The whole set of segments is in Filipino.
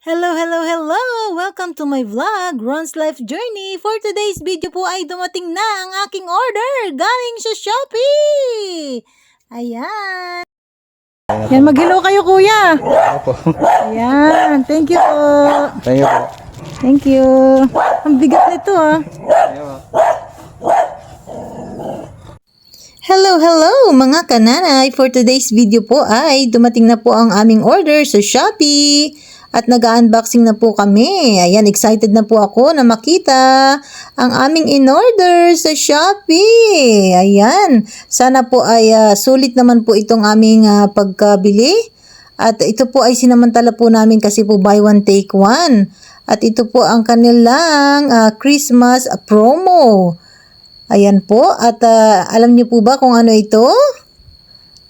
Hello, hello, hello! Welcome to my vlog, Ron's Life Journey. For today's video po ay dumating na ang aking order galing sa Shopee! Ayan! Yan, mag-hello kayo kuya! Opo. Ayan, thank you po! Thank you po. Thank you! Ang bigat nito ah! Hello, hello mga kananay! For today's video po ay dumating na po ang aming order sa Shopee at nag-unboxing na po kami. Ayan, excited na po ako na makita ang aming in-order sa Shopee. Ayan, sana po ay ah, sulit naman po itong aming ah, pagkabili. At ito po ay sinamantala po namin kasi po buy one take one. At ito po ang kanilang ah, Christmas promo. Ayan po. At ah, alam niyo po ba kung ano ito?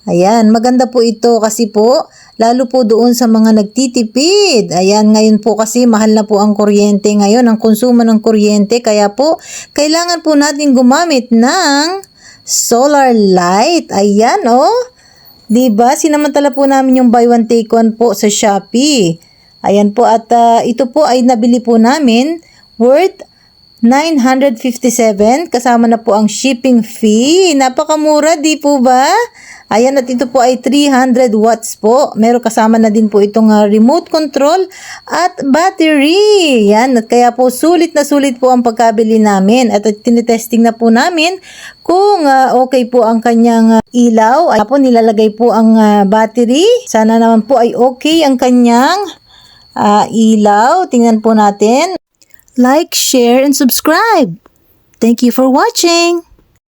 Ayan, maganda po ito kasi po, lalo po doon sa mga nagtitipid. Ayan, ngayon po kasi mahal na po ang kuryente ngayon, ang konsumo ng kuryente. Kaya po, kailangan po natin gumamit ng solar light. Ayan, oh. 'Di ba? Sinamantala po namin yung buy one take one po sa Shopee. Ayan po at ah, ito po ay nabili po namin worth 957 kasama na po ang shipping fee. Napakamura, di po ba? Ayan at ito po ay 300 watts po. Meron kasama na din po itong ah, remote control at battery. Yan at kaya po sulit na sulit po ang pagkabili namin at tinetesting na po namin kung ah, okay po ang kanyang ah, ilaw. Ay po nilalagay po ang ah, battery. Sana naman po ay okay ang kanyang ah, ilaw. Tingnan po natin. Like, share, and subscribe. Thank you for watching.